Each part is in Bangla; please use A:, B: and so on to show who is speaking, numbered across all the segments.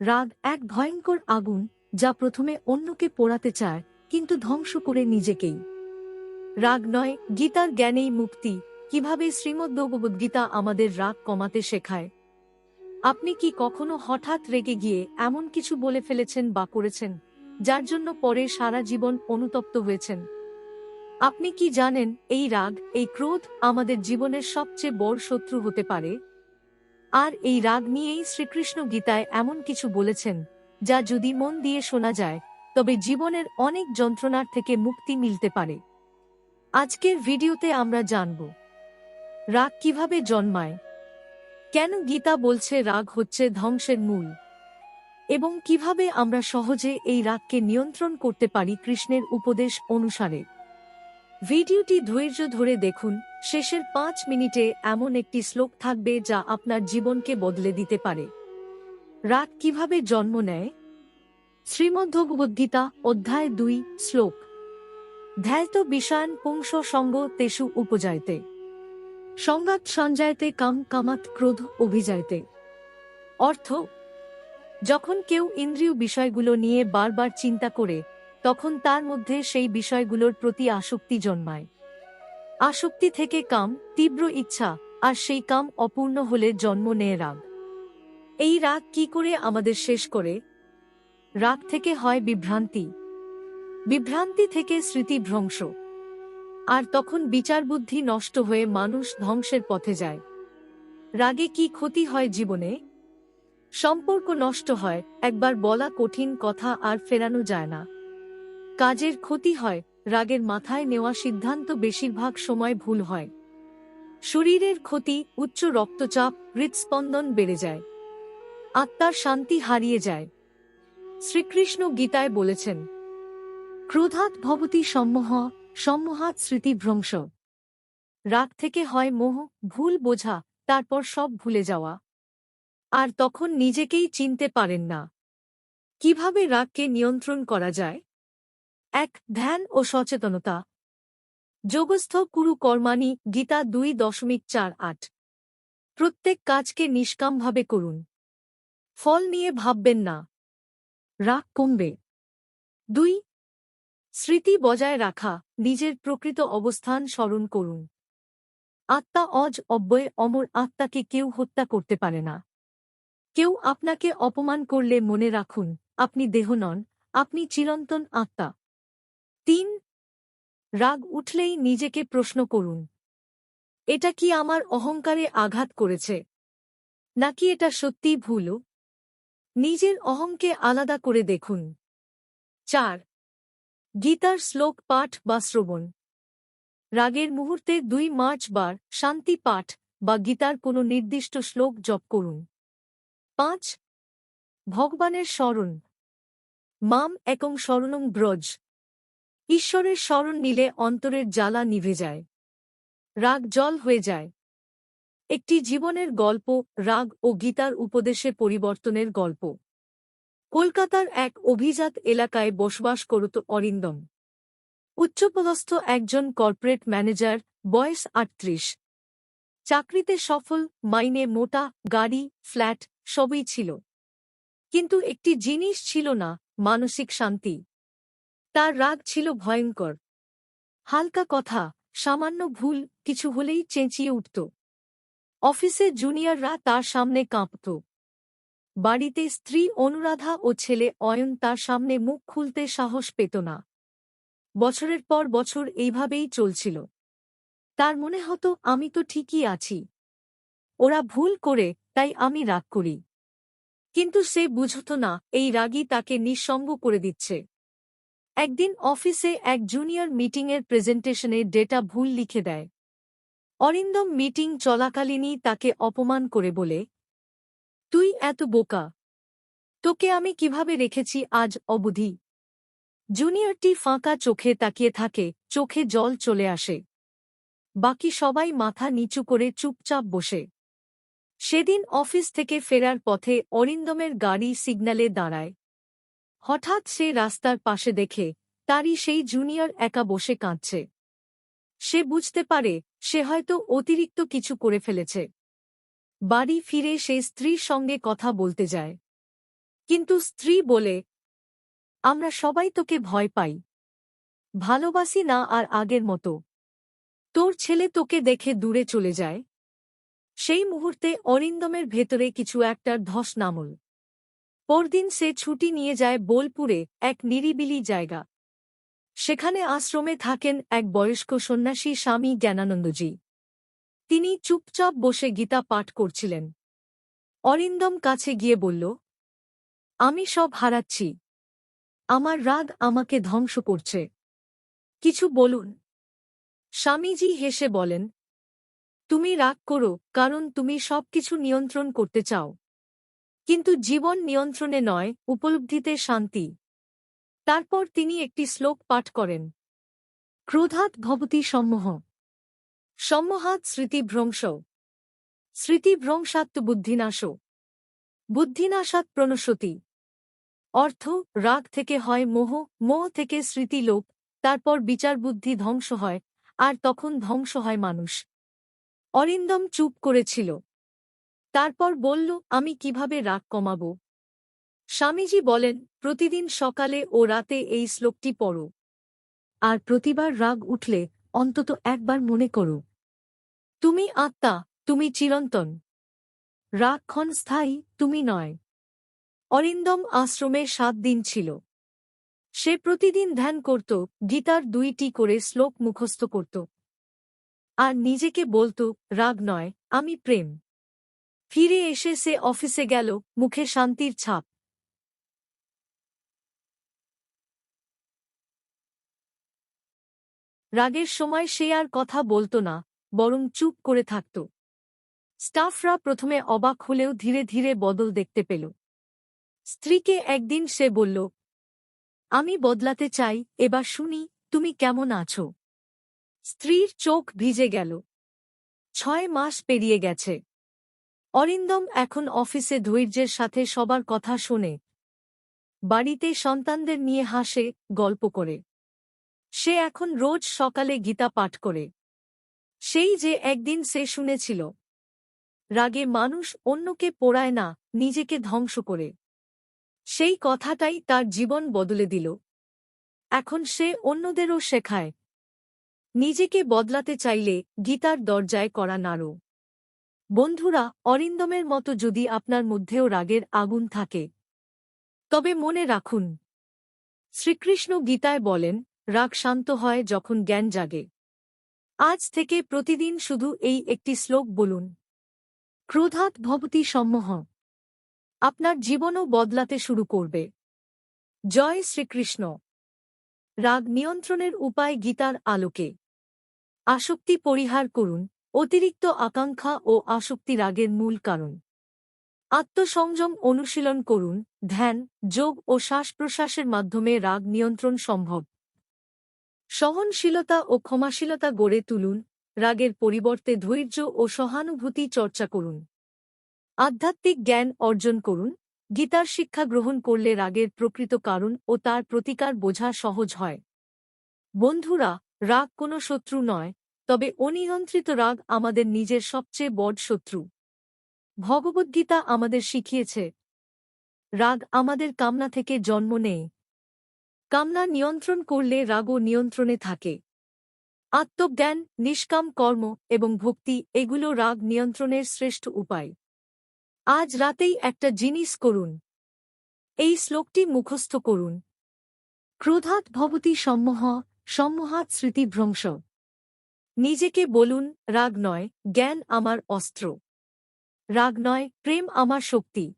A: রাগ এক ভয়ঙ্কর আগুন যা প্রথমে অন্যকে পোড়াতে চায়, কিন্তু ধ্বংস করে নিজেকেই। রাগ নয়, গীতার জ্ঞানেই মুক্তি। কীভাবে শ্রীমদ্ভগবদ্গীতা আমাদের রাগ কমাতে শেখায়? আপনি কি কখনো হঠাৎ রেগে গিয়ে এমন কিছু বলে ফেলেছেন বা করেছেন, যার জন্য পরে সারা জীবন অনুতপ্ত হয়েছেন? আপনি কি জানেন, এই রাগ, এই ক্রোধ আমাদের জীবনের সবচেয়ে বড় শত্রু হতে পারে? আর এই রাগ নিয়েই শ্রীকৃষ্ণ গীতায় এমন কিছু বলেছেন, যা যদি মন দিয়ে শোনা যায়, তবে জীবনের অনেক যন্ত্রণার থেকে মুক্তি মিলতে পারে। আজকের ভিডিওতে আমরা জানব, রাগ কীভাবে জন্মায়? কেন গীতা বলছে রাগ হচ্ছে ধ্বংসের মূল? এবং কীভাবে আমরা সহজে এই রাগকে নিয়ন্ত্রণ করতে পারি কৃষ্ণের উপদেশ অনুসারে? ভিডিওটি ধৈর্য ধরে দেখুন শেষের পাঁচ মিনিটে এমন একটি শ্লোক থাকবে যা আপনার জীবনকে বদলে দিতে পারে। রাগ কীভাবে জন্ম নেয়? শ্রীমদ্ভগবদ্গীতা, অধ্যায় দুই, শ্লোক। ধ্যায়ত বিষয়ান পুংস সঙ্গ তেষু উপজায়তে। সংঘাত সঞ্জায়তে কাম কামাত ক্রোধ অভিজায়তে। অর্থ, যখন কেউ ইন্দ্রিয় বিষয়গুলো নিয়ে বারবার চিন্তা করে, তখন তার মধ্যে সেই বিষয়গুলোর প্রতি আসক্তি জন্মায়। আসক্তি থেকে কাম, তীব্র ইচ্ছা, আর সেই কাম অপূর্ণ হলে জন্ম নেয় রাগ। এই রাগ কি করে আমাদের শেষ করে? রাগ থেকে হয় বিভ্রান্তি। বিভ্রান্তি থেকে স্মৃতিভ্রংশ আর তখন বিচার বুদ্ধি নষ্ট হয়ে মানুষ ধ্বংসের পথে যায়। রাগে কি ক্ষতি হয় জীবনে? সম্পর্ক নষ্ট হয়, একবার বলা কঠিন কথা আর ফেরানো যায় না। কাজের ক্ষতি হয় রাগের মাথায় নেওয়া সিদ্ধান্ত বেশিরভাগ সময় ভুল হয়। শরীরের ক্ষতি, উচ্চ রক্তচাপ, হৃৎস্পন্দন বেড়ে যায়। আত্মার শান্তি হারিয়ে যায়। শ্রীকৃষ্ণ গীতায় বলেছেন ক্রোধাত ভবতি সম্মোহ সম্মোহাত স্মৃতিভ্রংশ রাগ থেকে হয় মোহ, ভুল বোঝা, তারপর সব ভুলে যাওয়া। আর তখন নিজেকেই চিনতে পারেন না। কীভাবে রাগকে নিয়ন্ত্রণ করা যায়? এক ধ্যান ও সচেতনতা। যোগস্থ কুরু কর্মাণি, গীতা দুই দশমিক চার আট। প্রত্যেক কাজকে নিষ্কামভাবে করুন। ফল নিয়ে ভাববেন না। রাগ কমবে। দুই, স্মৃতি বজায় রাখা, নিজের প্রকৃত অবস্থান স্মরণ করুন। আত্মা অজ অব্যয়, অমর আত্মাকে কেউ হত্যা করতে পারে না। কেউ আপনাকে অপমান করলে মনে রাখুন, আপনি দেহ নন, আপনি চিরন্তন আত্মা। তিন, রাগ উঠলেই নিজেকে প্রশ্ন করুন, এটা কি আমার অহংকারে আঘাত করেছে? নাকি এটা সত্যিই ভুল? নিজের অহংকে আলাদা করে দেখুন। চার, গীতার শ্লোক পাঠ বা শ্রবণ। রাগের মুহূর্তে দুই মার্চ বার শান্তি পাঠ বা গীতার কোনো নির্দিষ্ট শ্লোক জপ করুন। পাঁচ, ভগবানের স্মরণ। মাম একং স্মরণং ব্রজ। ঈশ্বরের স্মরণ নিলে অন্তরের জ্বালা নিভে যায়। রাগ জল হয়ে যায়। একটি জীবনের গল্প, রাগ ও গীতার উপদেশে পরিবর্তনের গল্প। কলকাতার এক অভিজাত এলাকায় বসবাস করত অরিন্দম। উচ্চপদস্থ একজন কর্পোরেট ম্যানেজার, বয়স আটত্রিশ। চাকরিতে সফল, মাইনে মোটা, গাড়ি, ফ্ল্যাট সবই ছিল। কিন্তু একটি জিনিস ছিল না, মানসিক শান্তি। তার রাগ ছিল ভয়ঙ্কর। হালকা কথা, সামান্য ভুল, কিছু হলেই চেঁচিয়ে উঠত। অফিসে জুনিয়ররা তার সামনে কাঁপত। বাড়িতে স্ত্রী অনুরাধা ও ছেলে অয়ন তার সামনে মুখ খুলতে সাহস পেত না। বছরের পর বছর এইভাবেই চলছিল। তার মনে হতো, আমি তো ঠিকই আছি। ওরা ভুল করে, তাই আমি রাগ করি। কিন্তু সে বুঝত না, এই রাগই তাকে নিঃসঙ্গ করে দিচ্ছে। একদিন অফিসে এক জুনিয়র মিটিংয়ের প্রেজেন্টেশনে ডেটা ভুল লিখে দেয়। অরিন্দম মিটিং চলাকালীনই তাকে অপমান করে বলে, তুই এত বোকা। তোকে আমি কীভাবে রেখেছি আজ অবধি? জুনিয়রটি ফাঁকা চোখে তাকিয়ে থাকে, চোখে জল চলে আসে। বাকি সবাই মাথা নিচু করে চুপচাপ বসে। সেদিন অফিস থেকে ফেরার পথে অরিন্দমের গাড়ি সিগন্যালে দাঁড়ায়। হঠাৎ সে রাস্তার পাশে দেখে, তারই সেই জুনিয়র একা বসে কাঁদছে। সে বুঝতে পারে, সে হয়তো অতিরিক্ত কিছু করে ফেলেছে। বাড়ি ফিরে সে স্ত্রীর সঙ্গে কথা বলতে যায়। কিন্তু স্ত্রী বলে, আমরা সবাই তোকে ভয় পাই। ভালোবাসি না আর আগের মতো। তোর ছেলে তোকে দেখে দূরে চলে যায়। সেই মুহূর্তে অরিন্দমের ভেতরে কিছু একটার ধস নামল। পরদিন সে ছুটি নিয়ে যায় বোলপুরে, এক নিরিবিলি জায়গা। সেখানে আশ্রমে থাকেন এক বয়স্ক সন্ন্যাসী স্বামী জ্ঞানানন্দজি। তিনি চুপচাপ বসে গীতা পাঠ করছিলেন। অরিন্দম কাছে গিয়ে বলল, আমি সব হারাচ্ছি। আমার রাগ আমাকে ধ্বংস করছে। কিছু বলুন। স্বামীজি হেসে বলেন, তুমি রাগ করো, কারণ তুমি সবকিছু নিয়ন্ত্রণ করতে চাও। কিন্তু জীবন নিয়ন্ত্রণে নয়, উপলব্ধিতে শান্তি। তারপর তিনি একটি শ্লোক পাঠ করেন। ক্রোধাত ভবতি সম্মোহ। সম্মোহাত স্মৃতিভ্রংশ স্মৃতিভ্রংসাত্ম বুদ্ধিনাশ। বুদ্ধিনাশাত প্রণশতি। অর্থ, রাগ থেকে হয় মোহ মোহ থেকে স্মৃতিলোপ তারপর বিচার বুদ্ধি ধ্বংস হয়, আর তখন ধ্বংস হয় মানুষ। অরিন্দম চুপ করেছিল। তারপর বলল, আমি কীভাবে রাগ কমাব? স্বামীজি বলেন, প্রতিদিন সকালে ও রাতে এই শ্লোকটি পড়ো। আর প্রতিবার রাগ উঠলে অন্তত একবার মনে করো। তুমি আত্মা, তুমি চিরন্তন। রাগ ক্ষণস্থায়ী তুমি নয়। অরিন্দম আশ্রমে সাত দিন ছিল। সে প্রতিদিন ধ্যান করত, গীতার দুইটি করে শ্লোক মুখস্থ করত। আর নিজেকে বলত, রাগ নয়, আমি প্রেম। ফিরে এসে সে অফিসে গেল, মুখে শান্তির ছাপ। রাগের সময় সে আর কথা বলত না, বরং চুপ করে থাকত। স্টাফরা প্রথমে অবাক হলেও ধীরে ধীরে বদল দেখতে পেল। স্ত্রীকে একদিন সে বলল, আমি বদলাতে চাই, এবার শুনি, তুমি কেমন আছো? স্ত্রীর চোখ ভিজে গেল। ছয় মাস পেরিয়ে গেছে। অরিন্দম এখন অফিসে ধৈর্যের সাথে সবার কথা শোনে, বাড়িতে সন্তানদের নিয়ে হাসে, গল্প করে। সে এখন রোজ সকালে গীতা পাঠ করে। সেই যে একদিন সে শুনেছিল, রাগে মানুষ অন্যকে পোড়ায় না, নিজেকে ধ্বংস করে। সেই কথাটাই তার জীবন বদলে দিল। এখন সে অন্যদেরও শেখায়। নিজেকে বদলাতে চাইলে গীতার দরজায় করা নাড়ো। বন্ধুরা, অরিন্দমের মতো যদি আপনার মধ্যেও রাগের আগুন থাকে, তবে মনে রাখুন। শ্রীকৃষ্ণ গীতায় বলেন, রাগ শান্ত হয় যখন জ্ঞান জাগে। আজ থেকে প্রতিদিন শুধু এই একটি শ্লোক বলুন। ক্রোধাৎ ভবতি সম্মোহ। আপনার জীবনও বদলাতে শুরু করবে। জয় শ্রীকৃষ্ণ। রাগ নিয়ন্ত্রণের উপায় গীতার আলোকে। আসক্তি পরিহার করুন। অতিরিক্ত আকাঙ্ক্ষা ও আসক্তি রাগের মূল কারণ। আত্মসংযম অনুশীলন করুন, ধ্যান, যোগ ও শ্বাস প্রশ্বাসের মাধ্যমে রাগ নিয়ন্ত্রণ সম্ভব। সহনশীলতা ও ক্ষমাশীলতা গড়ে তুলুন, রাগের পরিবর্তে ধৈর্য ও সহানুভূতি চর্চা করুন। আধ্যাত্মিক জ্ঞান অর্জন করুন, গীতার শিক্ষা গ্রহণ করলে রাগের প্রকৃত কারণ ও তার প্রতিকার বোঝা সহজ হয়। বন্ধুরা, রাগ কোনো শত্রু নয় তবে অনিয়ন্ত্রিত রাগ আমাদের নিজের সবচেয়ে বড় শত্রু। ভগবদ্গীতা আমাদের শিখিয়েছে, রাগ আমাদের কামনা থেকে জন্ম নেয়। কামনা নিয়ন্ত্রণ করলে রাগও নিয়ন্ত্রণে থাকে। আত্মজ্ঞান, নিষ্কাম কর্ম এবং ভক্তি এগুলো রাগ নিয়ন্ত্রণের শ্রেষ্ঠ উপায়। আজ রাতেই একটা জিনিস করুন। এই শ্লোকটি মুখস্থ করুন। ক্রোধাৎ ভবতী সম্মোহ সম্মোহাত স্মৃতিভ্রংশ। নিজেকে বলুন, রাগ নয়, জ্ঞান আমার অস্ত্র। রাগ নয়, প্রেম আমার শক্তি।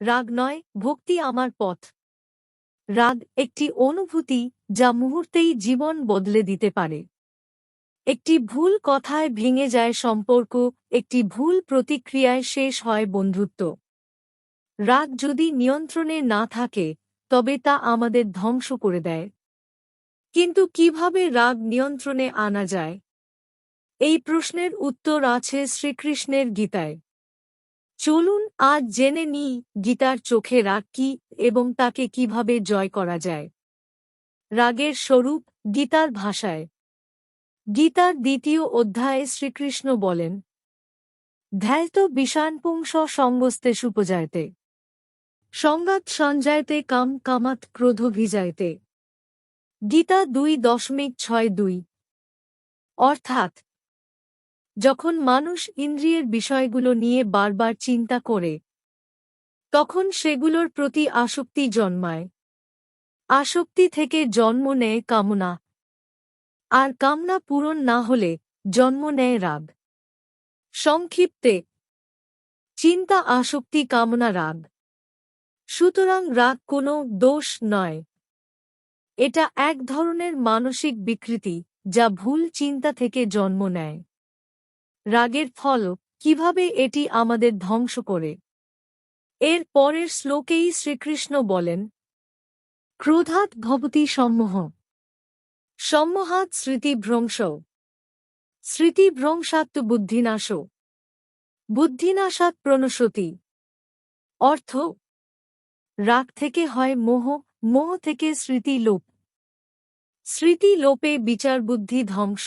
A: রাগ নয়, ভক্তি আমার পথ। রাগ একটি অনুভূতি যা মুহূর্তেই জীবন বদলে দিতে পারে। একটি ভুল কথায় ভেঙে যায় সম্পর্ক, একটি ভুল প্রতিক্রিয়ায় শেষ হয় বন্ধুত্ব। রাগ যদি নিয়ন্ত্রণে না থাকে, তবে তা আমাদের ধ্বংস করে দেয়। কিন্তু কীভাবে রাগ নিয়ন্ত্রণে আনা যায়? এই প্রশ্নের উত্তর আছে শ্রীকৃষ্ণের গীতায়। চলুন আজ জেনে নিই গীতার চোখে রাগ কি এবং তাকে কীভাবে জয় করা যায়। রাগের স্বরূপ গীতার ভাষায়। গীতার দ্বিতীয় অধ্যায়ে শ্রীকৃষ্ণ বলেন, ধ্যায়ত বিষাণপুংস সঙ্গস্তে সুপজায়তে। সংঘাত সঞ্জায়তে কাম কামাত ক্রোধ ভিজায়তে। গীতা দুই দশমিক ছয় দুই। অর্থাৎ, যখন মানুষ ইন্দ্রিয়ের বিষয়গুলো নিয়ে বারবার চিন্তা করে, তখন সেগুলোর প্রতি আসক্তি জন্মায়। আসক্তি থেকে জন্ম নেয় কামনা। আর কামনা পূরণ না হলে জন্ম নেয় রাগ। সংক্ষিপ্তে, চিন্তা আসক্তি কামনা রাগ। সুতরাং রাগ কোনো দোষ নয়। এটা এক ধরনের মানসিক বিকৃতি, যা ভুল চিন্তা থেকে জন্ম নেয়। রাগের ফল, কীভাবে এটি আমাদের ধ্বংস করে? এর পরের শ্লোকেই শ্রীকৃষ্ণ বলেন ক্রোধাত ভবতী সম্মোহ। সম্মোহাত স্মৃতিভ্রংশ স্মৃতিভ্রংসাত্ম বুদ্ধিনাশ। বুদ্ধিনাশাত প্রণশতি। অর্থ, রাগ থেকে হয় মোহ মোহ থেকে স্মৃতি লোপ। স্মৃতি লোপে বিচারবুদ্ধি ধ্বংস।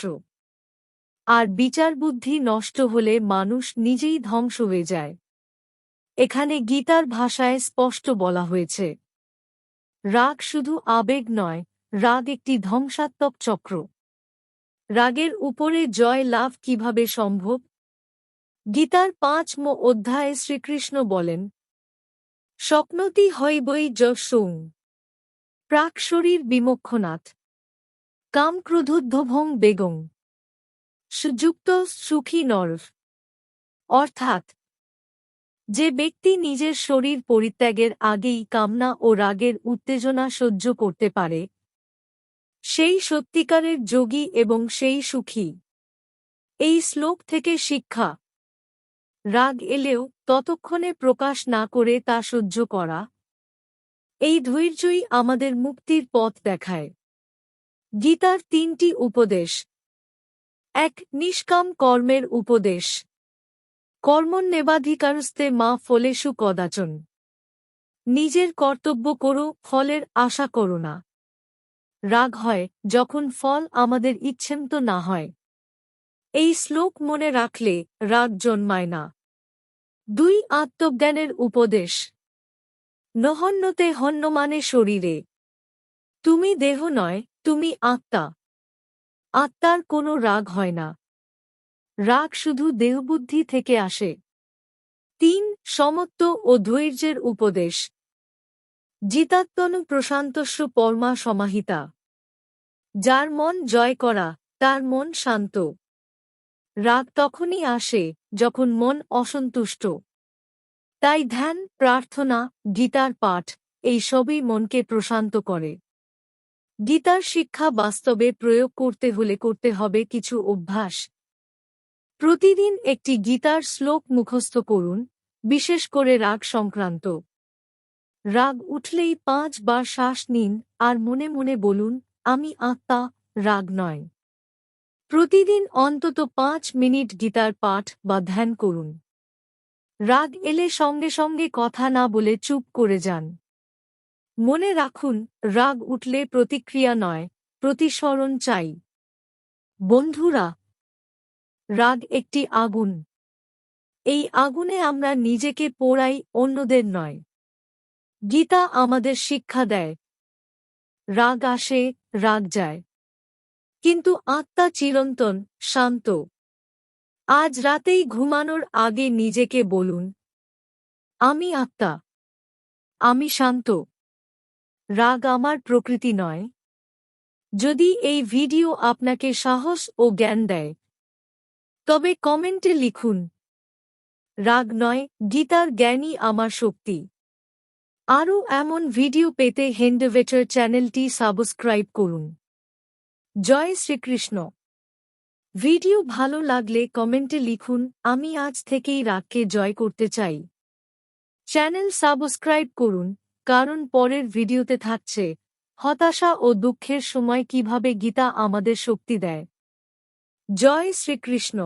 A: আর বিচারবুদ্ধি নষ্ট হলে মানুষ নিজেই ধ্বংস হয়ে যায়। এখানে গীতার ভাষায় স্পষ্ট বলা হয়েছে, রাগ শুধু আবেগ নয়, রাগ একটি ধ্বংসাত্মক চক্র। রাগের উপরে জয় লাভ কীভাবে সম্ভব? গীতার পাঁচম অধ্যায়ে শ্রীকৃষ্ণ বলেন, স্বপ্নতি হইবই যশৌং। প্রাক শরীর বিমক্ষনাথ। কামক্রোধোদ্ধভং বেগং। সুযুক্ত সুখী নর অর্থাৎ, যে ব্যক্তি নিজের শরীর পরিত্যাগের আগেই কামনা ও রাগের উত্তেজনা সহ্য করতে পারে, সেই সত্যিকারের যোগী এবং সেই সুখী। এই শ্লোক থেকে শিক্ষা। রাগ এলেও ততক্ষণে প্রকাশ না করে তা সহ্য করা। এই ধৈর্যই আমাদের মুক্তির পথ দেখায়। গীতার তিনটি উপদেশ। এক, নিষ্কাম কর্মের উপদেশ। কর্মণ্যেবাধিকারস্তে মা ফলেশু কদাচন। নিজের কর্তব্য করো, ফলের আশা করো না। রাগ হয়, যখন ফল আমাদের ইচ্ছেন্ত না হয়। এই শ্লোক মনে রাখলে রাগ জন্মায় না। দুই, আত্মজ্ঞানের উপদেশ। নহন্যতে হন্য মানে শরীরে। তুমি দেহ নয়, তুমি আত্মা। আত্মার কোনো রাগ হয় না। রাগ শুধু দেহবুদ্ধি থেকে আসে। তিন, সমত্ব ও ধৈর্যের উপদেশ। জিতাত্মন প্রশান্তস্য পরমা সমাহিতা। যার মন জয় করা, তার মন শান্ত। রাগ তখনই আসে যখন মন অসন্তুষ্ট। তাই ধ্যান, প্রার্থনা, গীতার পাঠ, এই সবই মনকে প্রশান্ত করে। গীতার শিক্ষা বাস্তবে প্রয়োগ করতে হলে করতে হবে কিছু অভ্যাস। প্রতিদিন একটি গীতার শ্লোক মুখস্থ করুন, বিশেষ করে রাগ সংক্রান্ত। রাগ উঠলেই পাঁচ বার শ্বাস নিন আর মনে মনে বলুন, আমি আত্মা, রাগ নয়। প্রতিদিন অন্তত পাঁচ মিনিট গীতার পাঠ বা ধ্যান করুন। রাগ এলে সঙ্গে সঙ্গে কথা না বলে চুপ করে যান। মনে রাখুন, রাগ উঠলে প্রতিক্রিয়া নয়, প্রতিসরণ চাই। বন্ধুরা, রাগ একটি আগুন। এই আগুনে আমরা নিজেকে পোড়াই, অন্যদের নয়। গীতা আমাদের শিক্ষা দেয়, রাগ আসে, রাগ যায়। কিন্তু আত্মা চিরন্তন, শান্ত। আজ রাতেই ঘুমানোর আগে নিজেকে বলুন, আমি আত্মা, আমি শান্ত। রাগ আমার প্রকৃতি নয়। যদি এই ভিডিও আপনাকে সাহস ও জ্ঞান দেয়, তবে কমেন্টে লিখুন, রাগ নয়, গীতার জ্ঞানই আমার শক্তি। আরও এমন ভিডিও পেতে হেন্ডভেটার চ্যানেলটি সাবস্ক্রাইব করুন। জয় শ্রীকৃষ্ণ। ভিডিও ভালো লাগলে কমেন্টে লিখুন, আমি আজ থেকেই রাগকে জয় করতে চাই। চ্যানেল সাবস্ক্রাইব করুন, কারণ পরের ভিডিওতে থাকছে, হতাশা ও দুঃখের সময় কীভাবে গীতা আমাদের শক্তি দেয়। জয় শ্রীকৃষ্ণ।